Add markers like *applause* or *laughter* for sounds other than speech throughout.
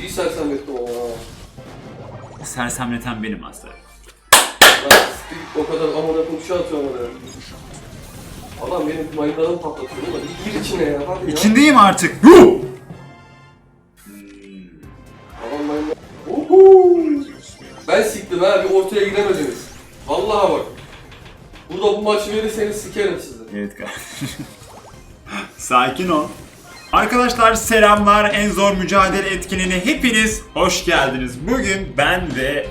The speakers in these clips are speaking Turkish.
İyi sersemlettim ama. Sersemleten benim aslında. Lan siktir o kadar amına konuşu atıyor amına. Adam benim mayınlarımı patlatıyor ama bir gir içine ya hadi ya. İçindeyim artık. Yuh! Adam mayınlar... Uhu! Ben siktim ha bir ortaya giremediniz. Vallahi bak. Burada bu maçı verirseniz sikerim sizi. Evet kardeşim. *laughs* Sakin ol. Arkadaşlar selamlar. En zor mücadele etkinliğine hepiniz hoş geldiniz. Bugün ben ve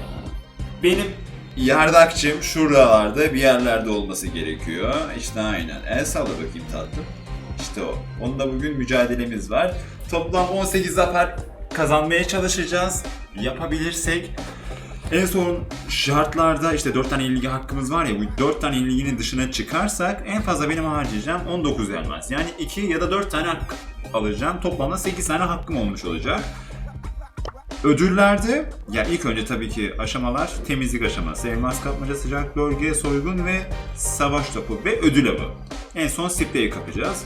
benim yardakçım şuralarda bir yerlerde olması gerekiyor. İşte aynen. El salla bakayım tatlım. İşte o. Onunla bugün mücadelemiz var. Toplam 18 zafer kazanmaya çalışacağız. Yapabilirsek en son şartlarda işte 4 tane yenilgi hakkımız var ya bu 4 tane yenilginin dışına çıkarsak en fazla benim harcayacağım 19 elmas. Yani 2 ya da 4 tane alacağım. Toplamda 8 tane hakkım olmuş olacak. Ödüllerde ya ilk önce tabii ki aşamalar temizlik aşaması, elmas kapmaca, sıcak bölge, soygun ve savaş topu ve ödül avı. En son sprey kapacağız.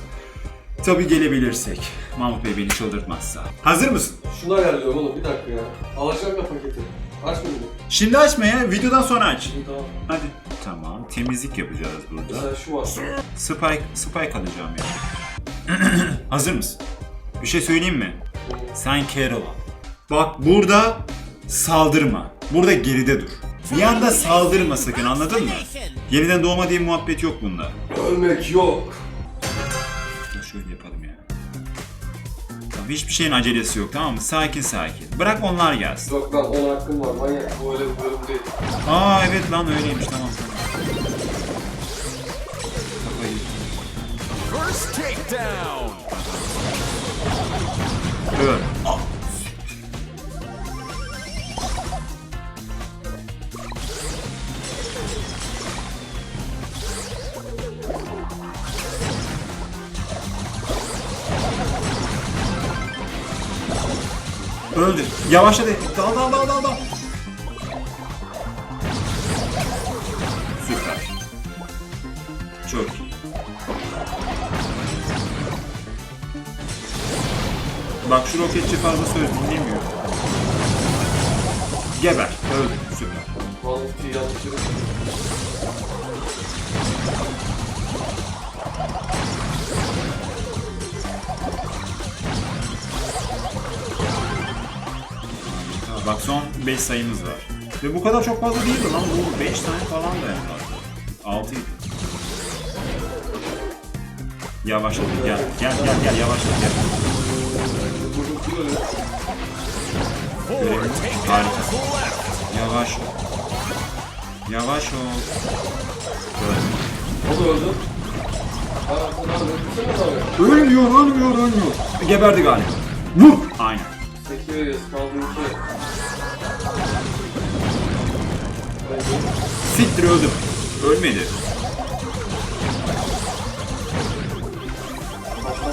Tabii gelebilirsek. Mahmut Bey beni çıldırtmazsa. Hazır mısın? Şunu ayarlıyorum oğlum bir dakika ya. Alacağım ya paketi. Aç mı? Şimdi açma ya, videodan sonra aç. Şimdi tamam. Hadi. Tamam, temizlik yapacağız burada. Mesela şu var. Spike, spike alacağım ya. *clears throat* Hazır mısın? Bir şey söyleyeyim mi? Sen Carol al. Bak burada saldırma. Burada geride dur. Bir anda saldırma sakın anladın mı? Yeniden doğma diye muhabbet yok bunda. Ölmek yok. Dur şöyle yapalım ya. Tamam, hiçbir şeyin acelesi yok tamam mı? Sakin sakin. Bırak onlar gelsin. Yok lan 10 hakkım var manyak. Bu öyle bir bölüm değil. Aa evet lan öyleymiş tamam tamam. First takedown. Öl. Öldü. Yavaşladı. Dal dal dal dal dal. Süper. Çok iyi. Bak şu roketçi fazla söz dinlemiyor. Geber. Öldü. Süper. Bak son 5 sayımız var. Ve bu kadar çok fazla değildi lan. Bu 5 tane falan da fazla. 6 idi. Yavaşladı. Gel. Gel gel gel yavaşladı gel. Takedowns Harika. Yavaş ol. Yavaş ol. Böyle. O da öldü. Ölmüyor, ölmüyor, ölmüyor. Geberdi galiba. Vur! Aynen. Sekiyoruz kaldı iki. Siktir öldüm. Ölmedi. Bir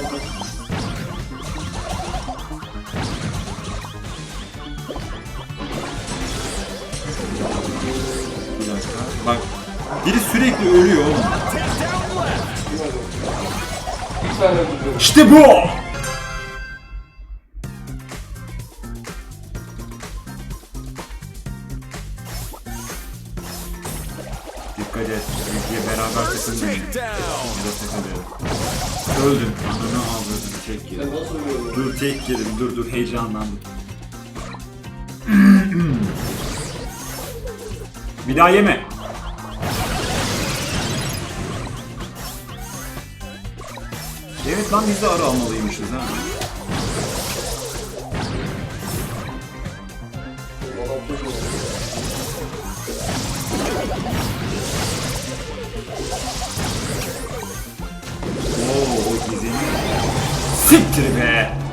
dakika. Bak. Biri sürekli ölüyor oğlum. İşte bu! Dur tek yedim. Dur dur heyecanlandım. *clears throat* Bir daha yeme. Evet lan biz de ara almalıymışız ha. Oo o gizemi. Siktir be.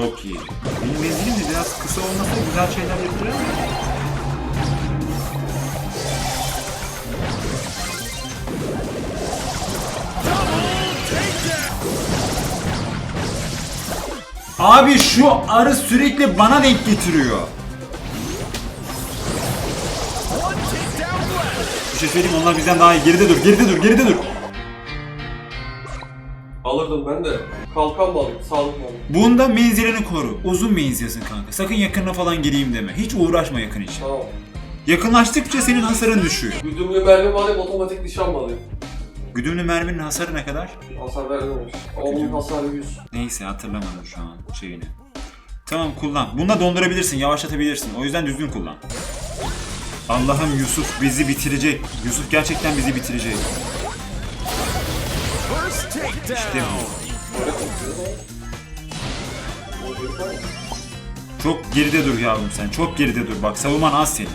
Çok iyi. Benim menzilim de biraz kısa olmasa güzel şeyler yapılır ama. Abi şu arı sürekli bana denk getiriyor. Bir şey söyleyeyim onlar bizden daha iyi. Geride dur, geride dur, geride dur. Alırdım ben de. Kalkan alayım? Sağlık alayım? Bunda menzilini koru. Uzun menzilsin kanka. Sakın yakınına falan geleyim deme. Hiç uğraşma yakın için. Tamam. Yakınlaştıkça senin hasarın düşüyor. Güdümlü mermi mi alayım, otomatik nişan alayım? Güdümlü merminin hasarı ne kadar? Hasar vermemiş. Bunun hasarı 100. Neyse hatırlamadım şu an şeyini. Tamam kullan. Bununla dondurabilirsin, yavaşlatabilirsin. O yüzden düzgün kullan. Allah'ım Yusuf bizi bitirecek. Yusuf gerçekten bizi bitirecek. Çok geride dur yavrum sen. Çok geride dur. Bak savunman az senin.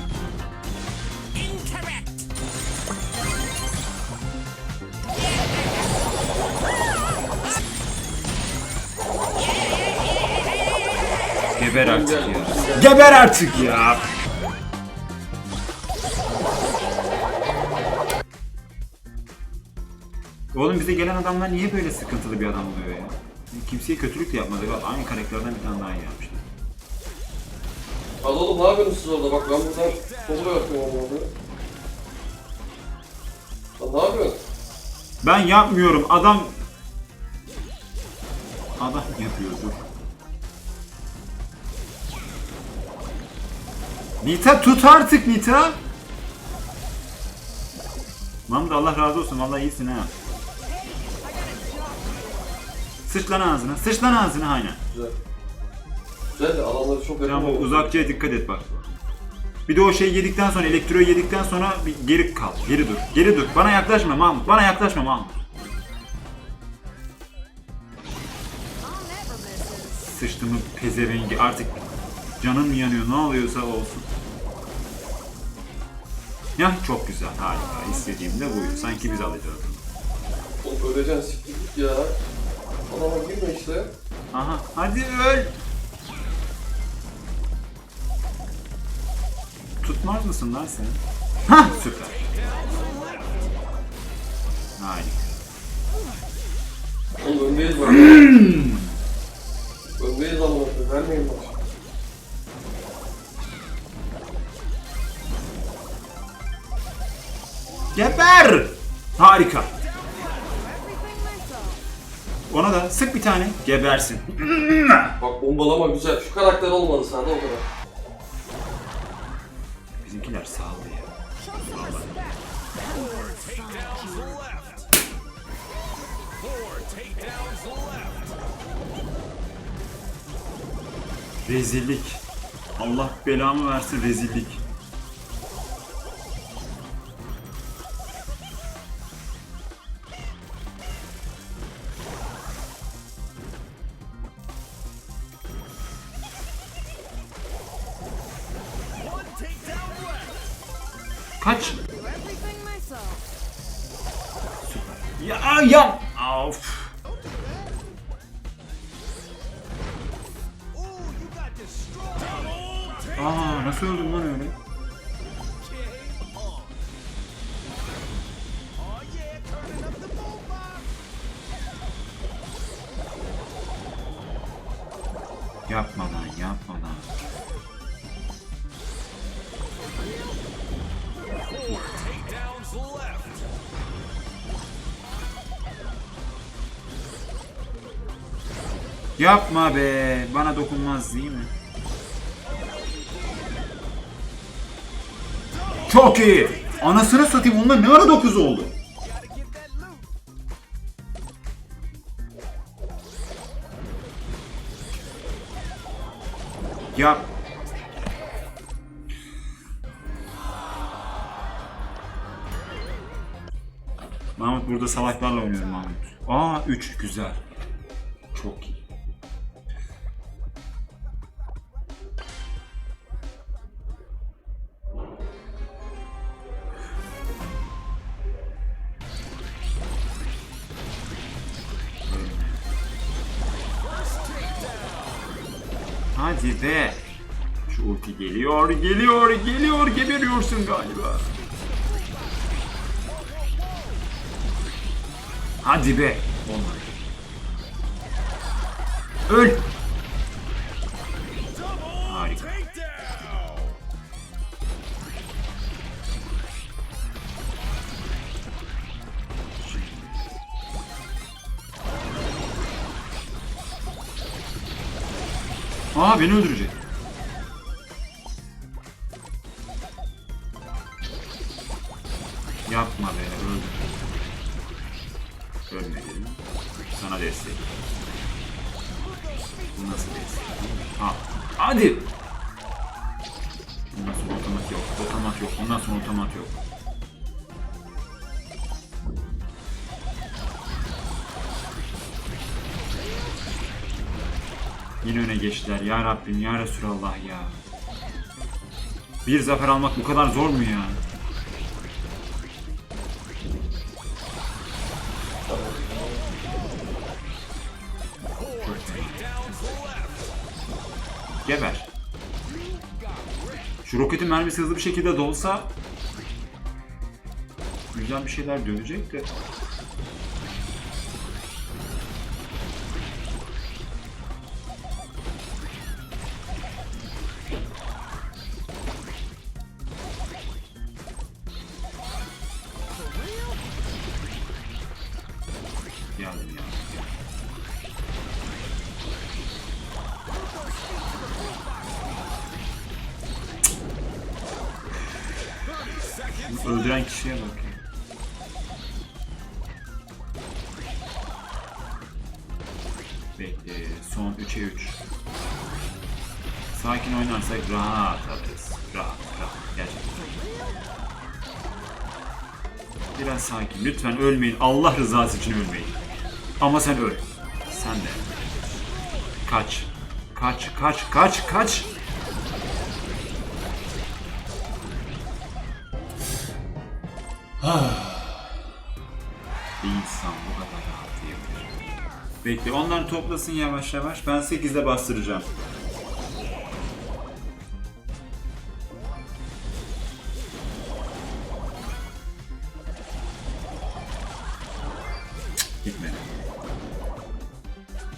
Geber artık ya. Geber artık ya. Oğlum bize gelen adamlar niye böyle sıkıntılı bir adam oluyor ya? Kimseye kötülük de yapmadı. Bak aynı karakterden bir tane daha yapmışlar. Hadi oğlum ne yapıyorsunuz siz orada? Bak ben buradan solo yapıyorum orada. Lan ne yapıyorsun? Ben yapmıyorum. Adam Adam yapıyor dur. Nita tut artık Nita. Mahmut Allah razı olsun. Vallahi iyisin ha. Sıç lan ağzına. Sıç lan ağzına aynen. Güzel. Güzel de adamları çok yakın Tamam oldu. uzakçıya dikkat et bak. Bir de o şeyi yedikten sonra, elektroyu yedikten sonra bir geri kal. Geri dur. Geri dur. Bana yaklaşma Mahmut. Bana yaklaşma Mahmut. Sıçtımı pezevengi artık canım yanıyor ne oluyorsa olsun. Ya çok güzel harika istediğim de buydu sanki biz alacağız. Oğlum öleceksin siktir git ya. Adama girme işte. Aha hadi öl. Tutmaz mısın lan sen? Hah süper. Harika. Oğlum öndeyiz bak. öndeyiz ama vermeyin bak. Geber! Harika. Ona da sık bir tane gebersin. Bak bombalama güzel. Şu karakter olmadı sende o kadar. Bizimkiler sağlı ya. Rezillik. Allah belamı versin rezillik. Kaç? everything myself. Ya ya. Of. Ooh, you got destroyed. Double Aa nasıl öldün Yapma be. Bana dokunmaz değil mi? Çok iyi. Anasını satayım onlar ne ara 9 oldu? Yap. Mahmut burada salaklarla oynuyorum Mahmut. Aa 3 güzel. Hadi be. Şu ulti geliyor, geliyor, geliyor. Geberiyorsun galiba. Hadi be. Olmadı. Öl. Aa beni öldürecek. Yapma be öldür. Ölmedin. Sana destek. Bu nasıl destek? Ha. Hadi. Ondan sonra otomat yok. Otomat yok. Ondan sonra otomat yok. Yine öne geçtiler. Ya Rabbim ya Resulallah ya. Bir zafer almak bu kadar zor mu ya? Geber. Şu roketin mermisi hızlı bir şekilde dolsa güzel bir şeyler dönecek de. Öldüren kişiye bak ya. Bekle. Son 3'e 3. Sakin oynarsak rahat alırız. Rahat, rahat. Gerçekten. Biraz sakin. Lütfen ölmeyin. Allah rızası için ölmeyin. Ama sen öl. Sen de. Kaç. Kaç, kaç, kaç, kaç. Bir insan bu kadar rahat diyebilir. Bekle onlar toplasın yavaş yavaş. Ben 8'de bastıracağım. Gitmedi.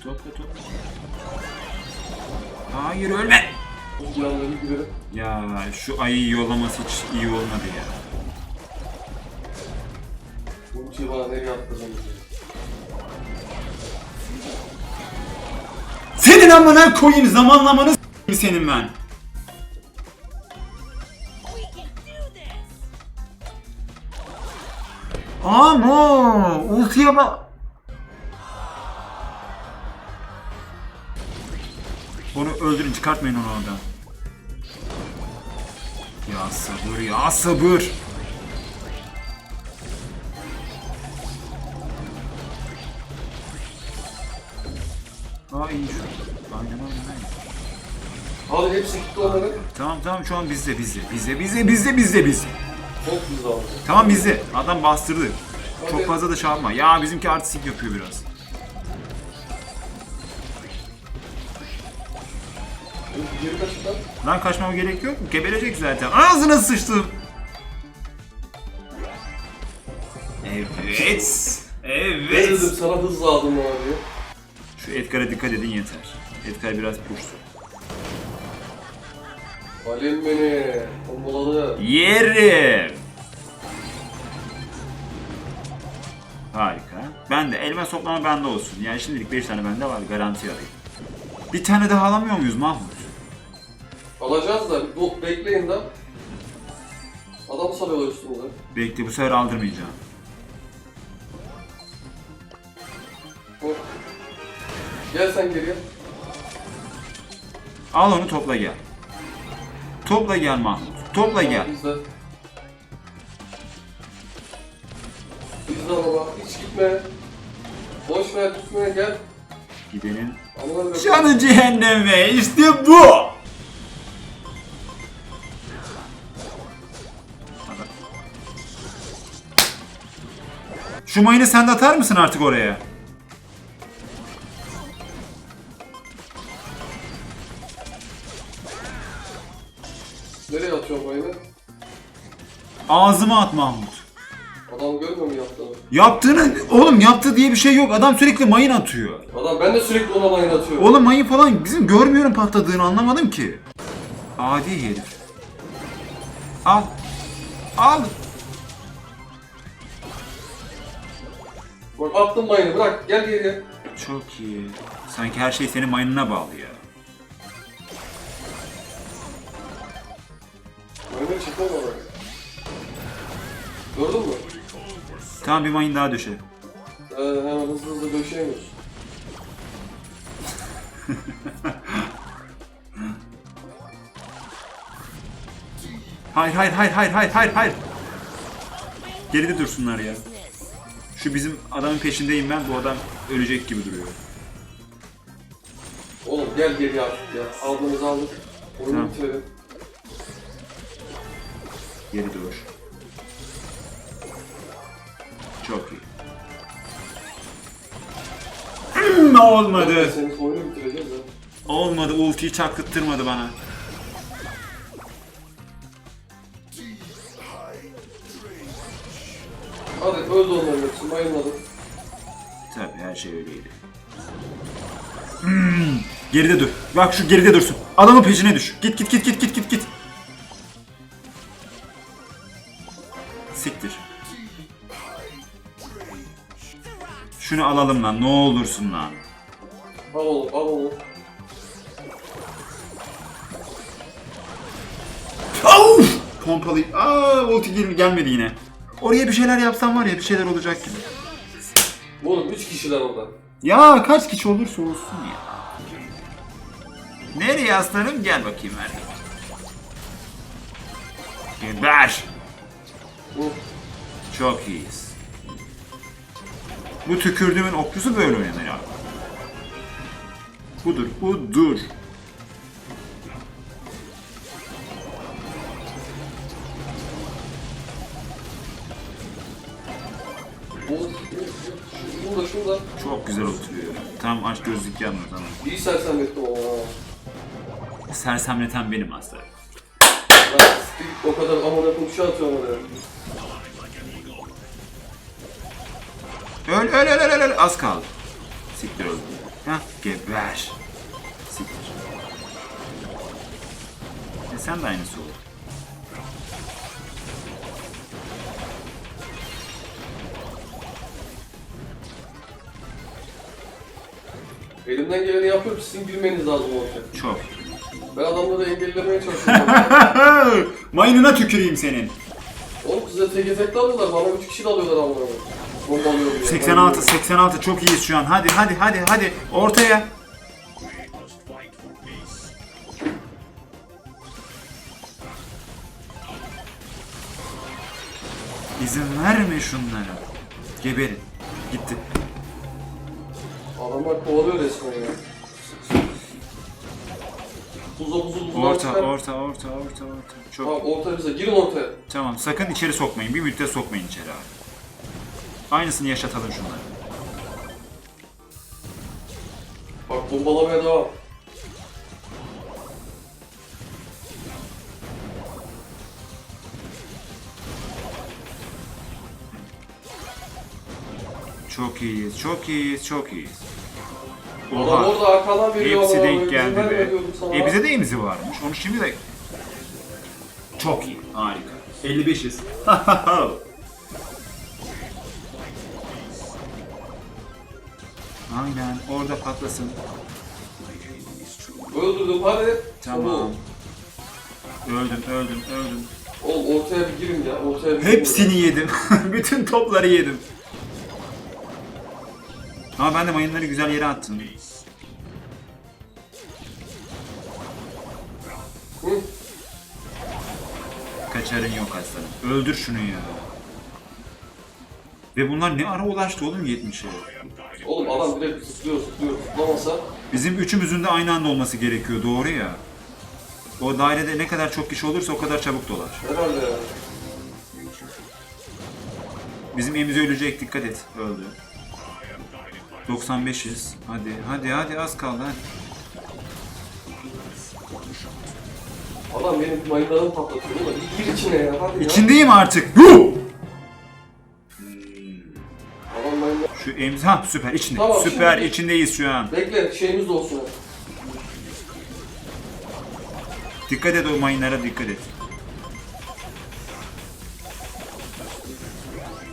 Topla topla. Hayır ölme. Ya şu ayı yollaması hiç iyi olmadı ya. Amına koyayım zamanlamanı s**eyim senin ben. Ama ultiye bak. Onu öldürün çıkartmayın onu oradan. Ya sabır ya sabır. Aa iyi şu. Aynen aynen. Abi hepsi gitti onların. Tamam tamam şu an bizde bizde bizde bizde bizde bizde bizde. Çok güzel aldı. Tamam bizde. Adam bastırdı. Çok fazla da şey yapma. Ya bizimki artistik yapıyor biraz. Geri kaçın lan. Kaçmama gerek yok mu? Geberecek zaten. Ağzına sıçtım. Evet. Ne Evet. dedim sana hızlı aldım diye. Şu Edgar'a dikkat edin yeter. Edgar biraz puştu. Alem beni. Bombaladı. Yerim. Harika. Ben de elma soplama bende olsun. Yani şimdilik 5 tane bende var. Garanti alayım. Bir tane daha alamıyor muyuz Mahmut? Alacağız da do- bekleyin de. Adam salıyorlar üstümüze. Bekle bu sefer aldırmayacağım. Hop. Gel sen geriye. Al onu topla gel. Topla gel Mahmut. Topla gel. Bizde. Bizde baba. Hiç gitme. Boş ver gitme gel. Gidelim. Mı? Canı cehenneme işte bu. Şu mayını sen de atar mısın artık oraya? Ağzıma at Mahmut. Adam görmüyor mu yaptığını? Yaptığını oğlum yaptı diye bir şey yok. Adam sürekli mayın atıyor. Adam ben de sürekli ona mayın atıyorum. Oğlum mayın falan bizim görmüyorum patladığını anlamadım ki. Adi herif. Al. Al. Bak attım mayını bırak gel geriye. Çok iyi. Sanki her şey senin mayınına bağlı ya. Mayını çıkma bak. Gördün mü? Tamam bir mayın daha döşelim. Ee, hemen hızlı hızlı döşeyemiyoruz. *laughs* Hayır hayır hayır hayır hayır hayır hayır. Geride dursunlar ya. Şu bizim adamın peşindeyim ben. Bu adam ölecek gibi duruyor. Oğlum gel geri artık ya. Aldığımızı aldık. Oyunu Tamam. bitirelim. Geri dur. Hmm, olmadı. Senin oyunu bitireceğiz ya. Olmadı. Ultiyi çaktırtmadı bana. Hadi öldü onların hepsi. Bayılmadım. Tabii her şey öyleydi. Hmm, geride dur. Bak şu geride dursun. Adamın peşine düş. Git git git git git git git. Siktir. Şunu alalım lan. Ne olursun lan. Al oğlum. Of! Pompalı. Aa, ulti gel- gelmedi yine. Oraya bir şeyler yapsam var ya bir şeyler olacak gibi. Oğlum 3 kişiler orada. Ya kaç kişi olursa olsun ya. Nereye aslanım? Gel bakayım ver. Geber. Çok iyiyiz. Bu tükürdüğümün okçusu böyle oynanır ya. Budur, budur. Şurada şurada. Çok güzel oturuyor. Tam aç gözlük yanmıyor tamam. İyi sersemlettim ama. Sersemleten benim aslında. Siktir o kadar amına koyayım şey atıyorum oraya. Öl öl öl öl öl az kaldı. Siktir öldü. Geber. Siktir. E sen de aynısı ol. Elimden geleni yapıyorum sizin girmeniz lazım ortaya. Çok. Ben adamları engellemeye *laughs* çalışıyorum. Mayınına tüküreyim senin. Oğlum size tek tek alıyorlar. Bana 3 kişi de alıyorlar amına koyayım. Bombalıyor diye. 86 86 çok iyiyiz şu an. Hadi hadi hadi hadi ortaya. İzin verme şunlara. Geberin. Gitti. Adamlar kovalıyor resmen ya. Buza buzu buzdan Orta orta orta orta orta. Çok Tamam orta bize. Girin ortaya. Tamam sakın içeri sokmayın. Bir müddet sokmayın içeri abi. Aynısını yaşatalım şunları. Bak bombalamaya devam. Çok iyiyiz, çok iyiyiz, çok iyiyiz. Adam Oha, orada arkadan veriyor. hepsi denk geldi be. E bize de imizi varmış. Onu şimdi de... Çok iyi, harika. 55'iz. *laughs* orada patlasın. Öldürdüm hadi. Tamam. Öldüm, öldüm, öldüm. Oğlum ortaya bir girin ya. Ortaya bir girin. Hepsini yedim. *laughs* Bütün topları yedim. Ama ben de mayınları güzel yere attım. Hı? Kaçarın yok aslanım. Öldür şunu ya. Ve bunlar ne ara ulaştı oğlum 70'e? Oğlum adam direkt zıplıyor zıplıyor. Zıplamasa Bizim üçümüzün de aynı anda olması gerekiyor doğru ya. O dairede ne kadar çok kişi olursa o kadar çabuk dolar. herhalde ya. Bizim Emize ölecek dikkat et. Öldü. 95'iz. Hadi hadi hadi az kaldı hadi. Adam benim mayınlarımı patlatıyor. Bir gir içine ya. Hadi ya. İçindeyim artık. Yuh! Şu Emize ha süper içinde. Tamam, süper şimdi- içindeyiz şu an. Bekle şeyimiz de olsun. Dikkat et o mayınlara dikkat et.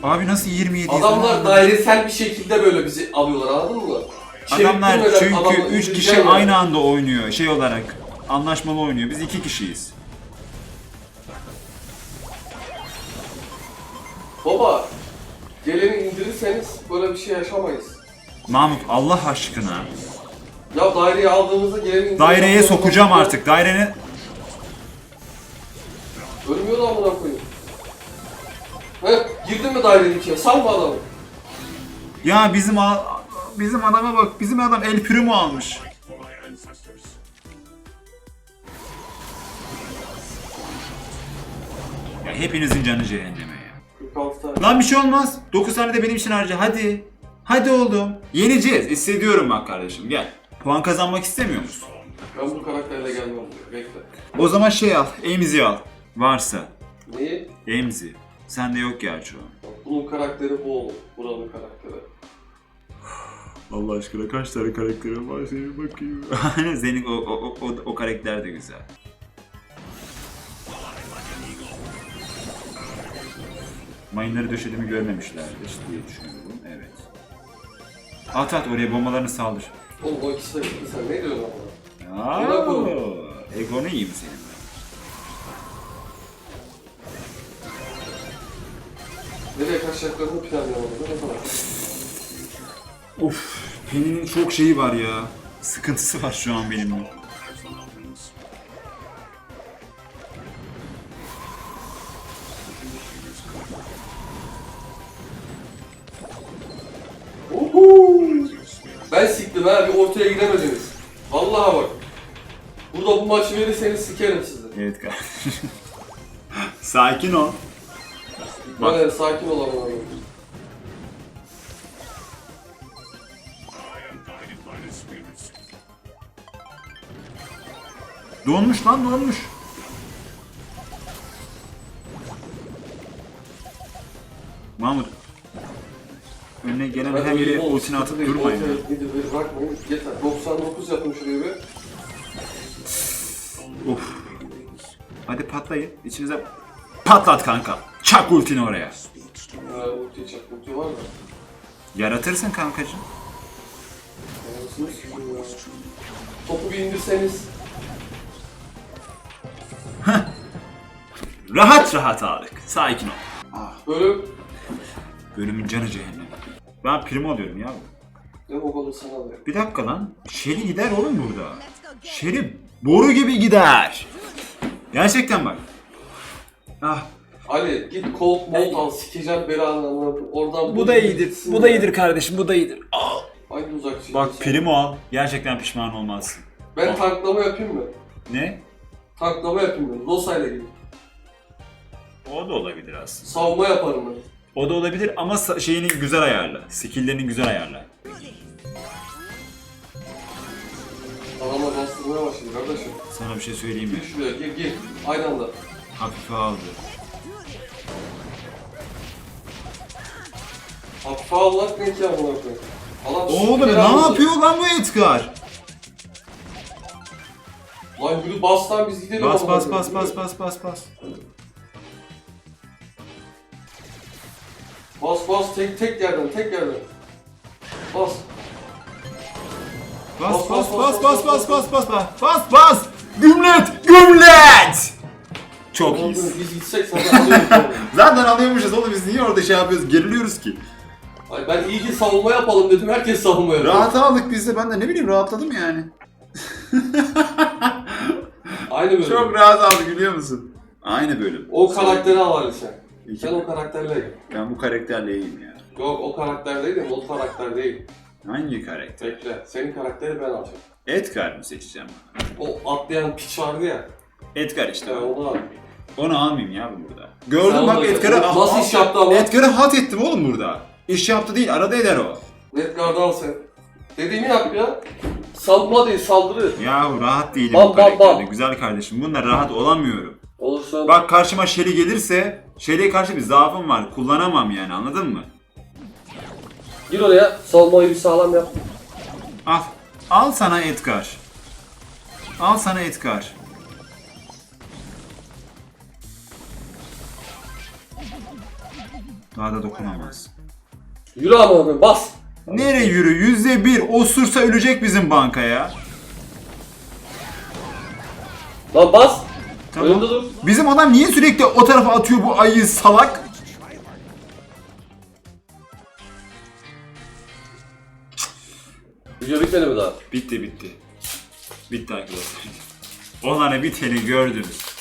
Abi nasıl 27 'yiz? Adamlar dairesel bir şekilde böyle bizi alıyorlar anladın mı? Adamlar çünkü adamı 3 indireceğim kişi aynı anda oynuyor şey olarak. Anlaşmalı oynuyor. Biz 2 kişiyiz. Şey yaşamayız. Mahmut Allah aşkına. Ya daireyi aldığımızda indiririz. Daireye sokacağım artık. Dairenin Ölmüyor da amına koyayım. He, girdin mi dairenin içine? Salma adamı. Ya bizim a- bizim adama bak. Bizim adam El Primo almış. Ya hepinizin canı cehenneme ya. 46 tane. Lan bir şey olmaz. 9 tane de benim için harca. Hadi. Hadi oğlum. Yeneceğiz. Hissediyorum bak kardeşim. Gel. Puan kazanmak istemiyor musun? Ben bu karakterle gelmem. Bekle. O zaman şey al. Emzi al. Varsa. Neyi? Emzi. Sende yok gerçi o. Bunun karakteri bu oğlum. Buranın karakteri. Allah aşkına kaç tane karakterin var senin bakayım. Aynen *laughs* senin o, o, o, o, o karakter de güzel. Mayınları döşediğimi görmemişlerdir diye düşünüyorum. At at oraya bombalarını saldır. Oğlum o ikisi de gitti sen. Ne diyorsun amına? Aa, Buna koy. egonu yiyeyim senin ben. Nereye kaçacaklarını planlayamadım. Ne kadar? Of, Penny'nin çok şeyi var ya. Sıkıntısı var şu an benimle. Ortaya giremediniz. Vallahi bak. Burada bu maçı verirseniz sikerim sizi. Evet kardeşim. *laughs* Sakin ol. Bak. Böyle sakin ol koyayım. Donmuş lan donmuş. Mahmut. Her yere oğlum, ultini atıp durmayın. ya. Ortaya gidip bir bakmayın. Yeter. 99 yapın şuraya bir. Of. Hadi patlayın. İçinize patlat kanka. Çak ultini oraya. Ulti çak. Ulti var mı? Yaratırsın kankacığım. Anasını sikeyim ya. Topu bir indirseniz. Rahat rahat aldık. Sakin ol. Böyle Bölümün canı cehennem. Ben primo diyorum ya. ne bakalım sana be. Bir dakika lan. Şeri gider oğlum burada. Şeri boru gibi gider. Gerçekten bak. Ah. Ali git Colt Molt al sikeceğim belanı. Oradan Bu da iyidir. Bu da iyidir kardeşim. Bu da iyidir. Hangi uzakçı? Bak primo al. Gerçekten pişman olmazsın. Ben tanklama yapayım mı? Ne? Tanklama yapayım mı? Losa ile gideyim. O da olabilir aslında. Savunma yaparım ben. O da olabilir ama şeyini güzel ayarla. Skill'lerini güzel ayarla. Adama bastırmaya başladı kardeşim. Sana bir şey söyleyeyim mi? Şuraya gir gir. Aynı anda. Hafife aldı. Hafife Allah ne ki amına koyayım. Allah Oğlum ne almasın. yapıyor lan bu Edgar? Lan yürü bas lan biz gidelim Bas bas bas bas bas bas bas. Bas bas tek tek yerden tek yerden. Bas. Bas bas bas bas bas bas bas bas bas bas gümlet gümlet çok Oğlum, iyiyiz. Biz gitsek sana alıyoruz. *laughs* Zaten alıyormuşuz oğlum biz niye orada şey yapıyoruz geriliyoruz ki? Ay ben iyi ki savunma yapalım dedim herkes savunma yapıyor. Rahat aldık biz de ben de ne bileyim rahatladım yani. Aynı bölüm. Çok rahat aldık biliyor musun? Aynı bölüm. O karakteri al sen. İki. Sen o karakterle gel. Ben bu karakterle iyiyim ya. Yok o karakter değil de o karakter değil. Hangi karakter? Bekle. Senin karakteri ben alacağım. Edgar mı seçeceğim? O atlayan piç vardı ya. Edgar işte. Yani onu al. Onu almayayım ya bu burada. Gördün Sen bak onu- Edgar'ı Nasıl iş yaptı ama? Edgar'ı hat ettim oğlum burada. İş yaptı değil arada eder o. Netguard'ı al sen. Dediğimi yap ya. Savunma değil saldırı. Yahu rahat değilim Bam, bu bam, karakterde. Güzel kardeşim. Bununla rahat olamıyorum. Olursa Bak karşıma Shelly gelirse Shelly'e karşı bir zaafım var. Kullanamam yani anladın mı? gir oraya savunmayı bir sağlam yap. Al. Al sana Edgar. Al sana Edgar. Daha da dokunamaz. Yürü ama abi bas. Nereye yürü? Yüzde bir. Osursa ölecek bizim bankaya. Lan bas. Tamam. Bizim adam niye sürekli o tarafa atıyor bu ayı salak? Video bitmedi mi daha? Bitti bitti. Bitti arkadaşlar. Onlara biteni gördünüz.